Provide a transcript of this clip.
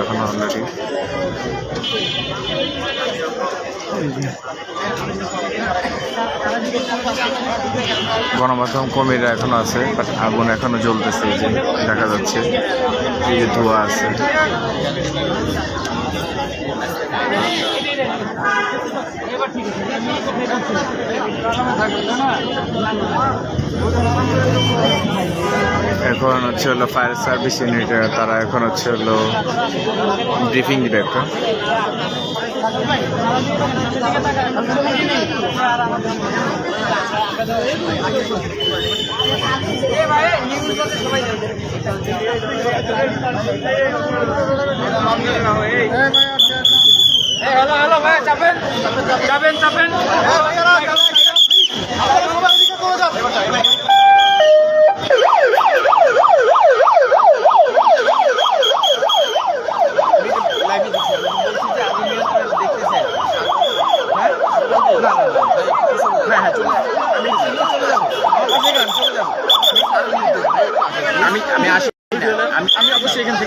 এখন অলরেডি গণমাধ্যম কর্মীরা এখনও আছে বাট আগুন এখনও জ্বলতেছে যে দেখা যাচ্ছে, এই যে ধোঁয়া আছে। এখন হচ্ছে হলো ফায়ার সার্ভিস ইউনিটের তারা এখন হচ্ছে হলো ব্রিফিং দিবে একটা হ্যালো হ্যালো, ভাই, চাপেন। চাপেন চাপেন। চাবি বলছি যে আমি দেখতে চাই। হ্যাঁ? হ্যাঁ, হ্যাঁ, আমি চলে আমি আমি আসি আমি আমি অবশ্যই এখান থেকে